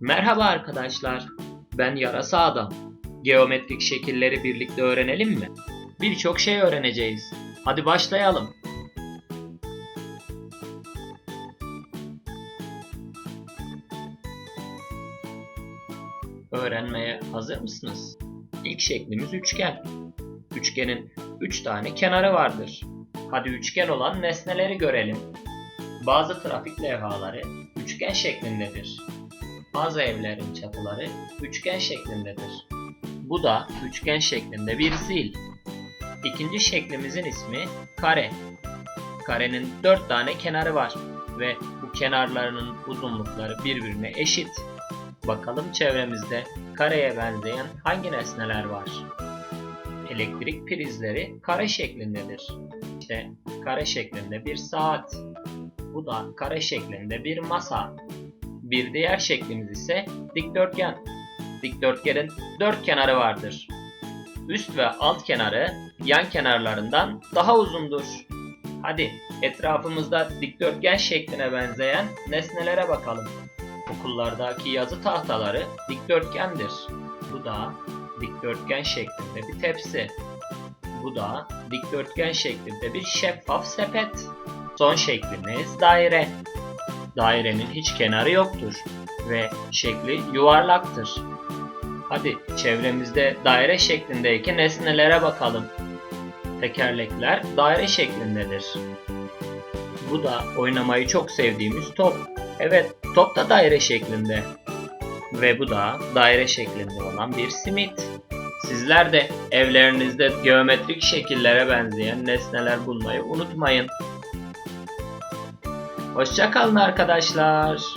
Merhaba arkadaşlar. Ben Yarasa Adam. Geometrik şekilleri birlikte öğrenelim mi? Birçok şey öğreneceğiz. Hadi başlayalım. Öğrenmeye hazır mısınız? İlk şeklimiz üçgen. Üçgenin 3 tane kenarı vardır. Hadi üçgen olan nesneleri görelim. Bazı trafik levhaları üçgen şeklindedir. Bazı evlerin çatıları üçgen şeklindedir. Bu da üçgen şeklinde bir zil. İkinci şeklimizin ismi kare. Karenin dört tane kenarı var ve bu kenarlarının uzunlukları birbirine eşit. Bakalım çevremizde kareye benzeyen hangi nesneler var? Elektrik prizleri kare şeklindedir. İşte kare şeklinde bir saat. Bu da kare şeklinde bir masa. Bir diğer şeklimiz ise dikdörtgen. Dikdörtgenin dört kenarı vardır. Üst ve alt kenarı yan kenarlarından daha uzundur. Hadi etrafımızda dikdörtgen şekline benzeyen nesnelere bakalım. Okullardaki yazı tahtaları dikdörtgendir. Bu da dikdörtgen şeklinde bir tepsi. Bu da dikdörtgen şeklinde bir şeffaf sepet. Son şeklimiz daire. Dairenin hiç kenarı yoktur ve şekli yuvarlaktır. Hadi çevremizde daire şeklindeki nesnelere bakalım. Tekerlekler daire şeklindedir. Bu da oynamayı çok sevdiğimiz top. Evet, top da daire şeklinde. Ve bu da daire şeklinde olan bir simit. Sizler de evlerinizde geometrik şekillere benzeyen nesneler bulmayı unutmayın. Hoşçakalın arkadaşlar.